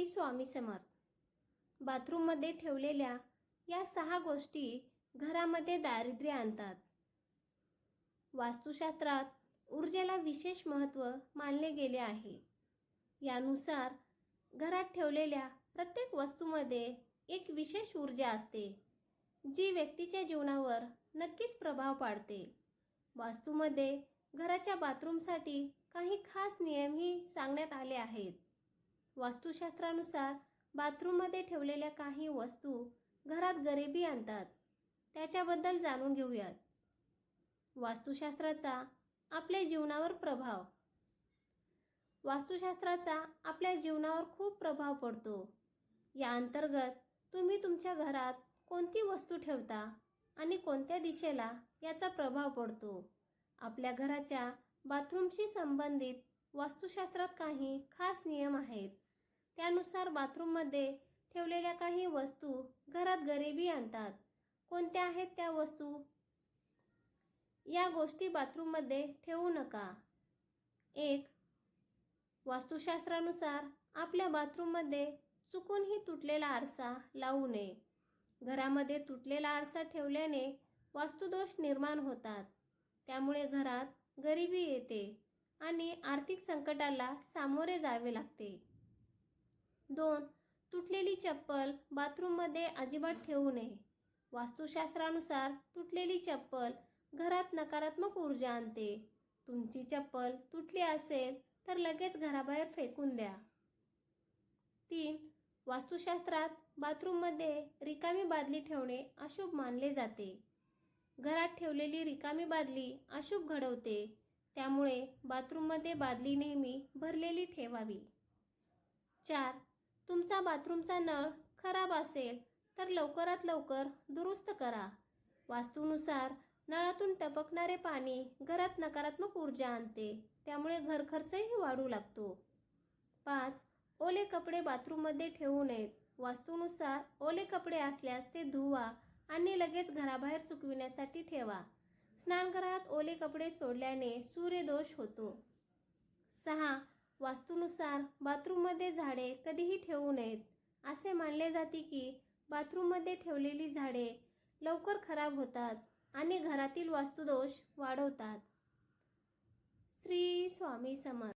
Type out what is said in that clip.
श्री स्वामी समर्थ. बाथरूममध्ये ठेवलेल्या या सहा गोष्टी घरामध्ये दारिद्र्य आणतात. वास्तुशास्त्रात ऊर्जेला विशेष महत्त्व मानले गेले आहे. यानुसार घरात ठेवलेल्या प्रत्येक वस्तूमध्ये एक विशेष ऊर्जा असते जी व्यक्तीच्या जीवनावर नक्कीच प्रभाव पाडते. वास्तूमध्ये घराच्या बाथरूमसाठी काही खास नियमही सांगण्यात आले आहेत. वास्तुशास्त्रानुसार बाथरूममध्ये ठेवलेल्या काही वस्तू घरात गरिबी आणतात. त्याच्याबद्दल जाणून घेऊयात. वास्तुशास्त्राचा आपल्या जीवनावर प्रभाव. वास्तुशास्त्राचा आपल्या जीवनावर खूप प्रभाव पडतो. या अंतर्गत तुम्ही तुमच्या घरात कोणती वस्तू ठेवता आणि कोणत्या दिशेला याचा प्रभाव पडतो. आपल्या घराच्या बाथरूमशी संबंधित वास्तुशास्त्रात काही खास नियम आहेत. त्यानुसार बाथरूममध्ये ठेवलेल्या काही वस्तू घरात गरिबी आणतात. कोणत्या आहेत त्या वस्तू? या गोष्टी बाथरूममध्ये ठेवू नका. एक वास्तुशास्त्रानुसार आपल्या बाथरूममध्ये चुकूनही तुटलेला आरसा लावू नये. घरामध्ये तुटलेला आरसा ठेवल्याने वास्तुदोष निर्माण होतात. त्यामुळे घरात गरिबी येते आणि आर्थिक संकटाला सामोरे जावे लागते. दोन तुटलेली चप्पल बाथरूममध्ये अजिबात ठेवू नये. वास्तुशास्त्रानुसार तुटलेली चप्पल घरात नकारात्मक ऊर्जा आणते. तुमची चप्पल तुटली असेल तर लगेच घराबाहेर फेकून द्या. तीन वास्तुशास्त्रात बाथरूममध्ये रिकामी बादली ठेवणे अशुभ मानले जाते. घरात ठेवलेली रिकामी बादली अशुभ घडवते. त्यामुळे बाथरूममध्ये बादली नेहमी भरलेली ठेवावी. चार तुमचा बाथरूमचा नळ खराब असेल तर लवकरात लवकर दुरुस्त करा. वास्तूनुसार नळातून टपकणारे पाणी घरात नकारात्मक ऊर्जा आणते. त्यामुळे घरखर्चही वाढू लागतो. पाच ओले कपडे बाथरूममध्ये ठेवू नयेत. वास्तूनुसार ओले कपडे असल्यास ते धुवा आणि लगेच घराबाहेर सुकविण्यासाठी ठेवा. स्नानगृहात ओले कपडे सोडल्याने सूर्यदोष होतो. सहा वास्तूनुसार बाथरूममध्ये झाडे कधीही ठेवू नयेत. असे मानले जाते की बाथरूममध्ये ठेवलेली झाडे लवकर खराब होतात आणि घरातील वास्तुदोष वाढवतात. श्री स्वामी समर्थ.